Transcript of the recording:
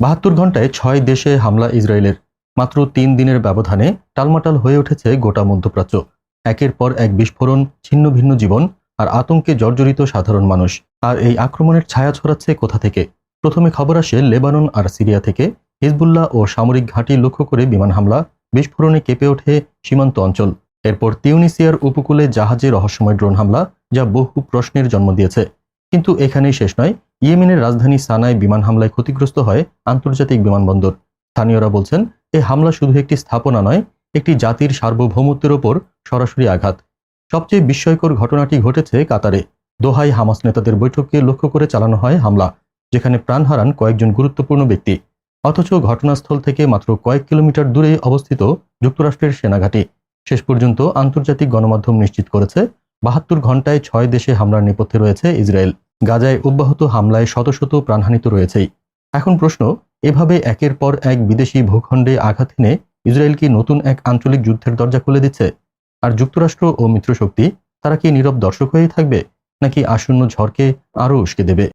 বাহাত্তর ঘন্টায় ছয় দেশে হামলা ইসরায়েলের। মাত্র তিন দিনের ব্যবধানে টালমাটাল হয়ে উঠেছে গোটা মধ্যপ্রাচ্য। একের পর এক বিস্ফোরণ, ছিন্ন ভিন্ন জীবন আর আতঙ্কে জর্জরিত সাধারণ মানুষ। আর এই আক্রমণের ছায়া ছড়াচ্ছে কোথা থেকে? প্রথমে খবর আসে লেবানন আর সিরিয়া থেকে। হিজবুল্লাহ ও সামরিক ঘাঁটি লক্ষ্য করে বিমান হামলা, বিস্ফোরণে কেঁপে ওঠে সীমান্ত অঞ্চল। এরপর তিউনিসিয়ার উপকূলে জাহাজে রহস্যময় ড্রোন হামলা, যা বহু প্রশ্নের জন্ম দিয়েছে। কিন্তু এখানেই শেষ নয়। ইয়েমেনের রাজধানী সানায় বিমান হামলায় ক্ষতিগ্রস্ত হয় আন্তর্জাতিক বিমানবন্দর। স্থানীয়রা বলছেন এই হামলা শুধু একটি স্থাপনা নয়, একটি জাতির সার্বভৌমত্বের ওপর সরাসরি আঘাত। সবচেয়ে বিস্ময়কর ঘটনাটি ঘটেছে কাতারে। দোহাই হামাস নেতাদের বৈঠককে লক্ষ্য করে চালানো হয় হামলা, যেখানে প্রাণ হারান কয়েকজন গুরুত্বপূর্ণ ব্যক্তি। অথচ ঘটনাস্থল থেকে মাত্র কয়েক কিলোমিটার দূরে অবস্থিত যুক্তরাষ্ট্রের সেনাঘাঁটি। শেষ পর্যন্ত আন্তর্জাতিক গণমাধ্যম নিশ্চিত করেছে বাহাত্তর ঘন্টায় ছয় দেশে হামলার নেপথ্যে রয়েছে ইসরায়েল। গাজায় অব্যাহত হামলায় শত শত প্রাণহানি তো রয়েছেই। এখন প্রশ্ন, এভাবে একের পর এক বিদেশি ভূখণ্ডে আঘাত এনে ইসরায়েল কি নতুন এক আঞ্চলিক যুদ্ধের দরজা খুলে দিচ্ছে? আর যুক্তরাষ্ট্র ও মিত্রশক্তি, তারা কি নীরব দর্শক হয়েই থাকবে? নাকি আসন্ন ঝড়কে আরও উস্কে দেবে?